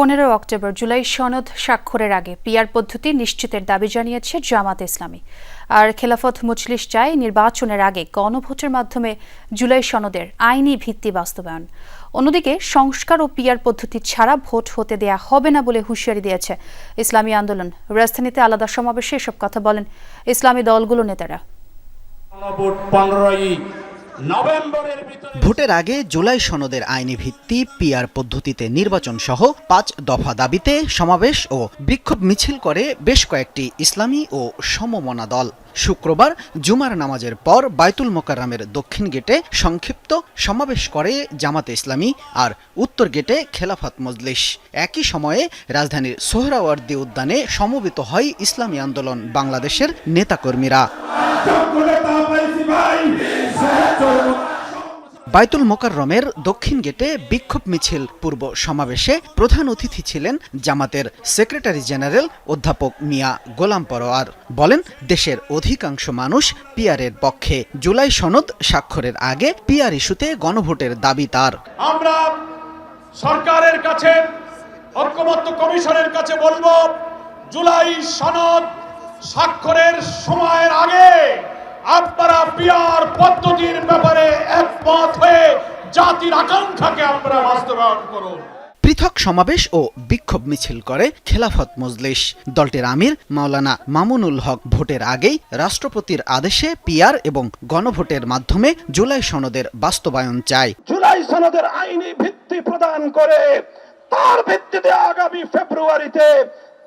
পনেরো অক্টোবর জুলাই সনদ স্বাক্ষরের আগে পিয়ার পদ্ধতি নিশ্চিতের দাবি জানিয়েছে জামাত ইসলামী। আর খেলাফত মজলিস চায় নির্বাচনের আগে গণভোটের মাধ্যমে জুলাই সনদের আইনি ভিত্তি বাস্তবায়ন। অন্যদিকে সংস্কার ও পিয়ার পদ্ধতি ছাড়া ভোট হতে দেয়া হবে না বলে হুঁশিয়ারি দিয়েছে ইসলামী আন্দোলন। রাজধানীতে আলাদা সমাবেশে এসব কথা বলেন ইসলামী দলগুলো নেতারা। ভোটের আগে জুলাই সনদের আইনি ভিত্তি পিআর পদ্ধতিতে নির্বাচন সহ পাঁচ দফা দাবিতে সমাবেশ ও বিক্ষোভ মিছিল করে বেশ কয়েকটি ইসলামী ও সমমনা দল। শুক্রবার জুমার নামাজের পর বাইতুল মোকাররামের দক্ষিণ গেটে সংক্ষিপ্ত সমাবেশ করে জামাতে ইসলামী আর উত্তর গেটে খেলাফত মজলিস। একই সময়ে রাজধানীর সোহরাওয়ার্দী উদ্যানে সমবেত হয় ইসলামী আন্দোলন বাংলাদেশের নেতাকর্মীরা। বাইতুল মোকাররমের দক্ষিণ গেটে বিক্ষোভ মিছিল পূর্ব সমাবেশে প্রধান অতিথি ছিলেন জামাতের সেক্রেটারি জেনারেল অধ্যাপক মিয়া গোলাম পরোয়ার। বলেন, দেশের অধিকাংশ মানুষ পিয়ারের পক্ষে। জুলাই সনদ স্বাক্ষরের আগে পিয়ার ইস্যুতে গণভোটের দাবি তার। আমরা সরকারের কাছে কমিশনের কাছে বলব, জুলাই সনদ স্বাক্ষরের সময়ের আগে আপনারা পিয়ার পদ্ধতির ব্যাপারে একমত হয়ে জাতির আকাঙ্ক্ষাকে আমরা বাস্তবায়ন করুন। পৃথক সমাবেশ ও বিক্ষোভ মিছিল করে খেলাফত মজলিস। দলটির আমির মাওলানা মামুনুল হক ভোটের আগেই রাষ্ট্রপতির আদেশে পিয়ার এবং গণভোটের মাধ্যমে জুলাই সনদের বাস্তবায়ন চায়। জুলাই সনদের আইনি ভিত্তি প্রদান করে তার ভিত্তিতে আগামী ফেব্রুয়ারিতে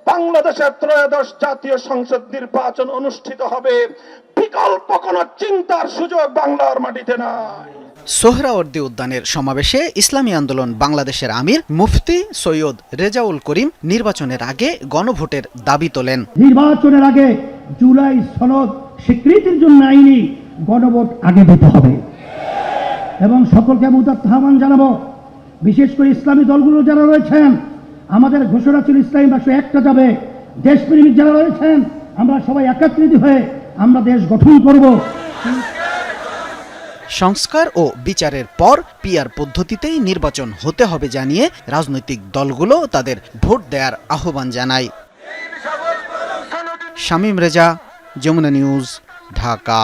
বাংলাদেশের ত্রয়োদশ জাতীয় সংসদ নির্বাচন অনুষ্ঠিত হবে। বিকল্প কোনো চিন্তার সুযোগ বাংলার মাটিতে নাই। সোহরাওয়ার্দী উদ্যানের সমাবেশে ইসলামী আন্দোলন বাংলাদেশের আমির মুফতি সৈয়দ রেজাউল করিম নির্বাচনের আগে গণভোটের দাবি তোলেন। নির্বাচনের আগে জুলাই সনদ স্বীকৃতির জন্য আইনি গণভোট আগে দিতে হবে। এবং সকলকে আমি আহ্বান জানাব। বিশেষ করে ইসলামী দলগুলো যারা রয়েছেন আমাদের ঘোষণা ছিল ইসলামী রাষ্ট্র একটা যাবে। দেশপ্রেমিক যারা রয়েছেন, আমরা সবাই একত্রিত হয়ে আমরা দেশ গঠন করব। সংস্কার ও বিচারের পর পিয়ার পদ্ধতিতেই নির্বাচন হতে হবে জানিয়ে রাজনৈতিক দলগুলো তাদের ভোট দেওয়ার আহ্বান জানায়। শামীম রেজা, যমুনা নিউজ, ঢাকা।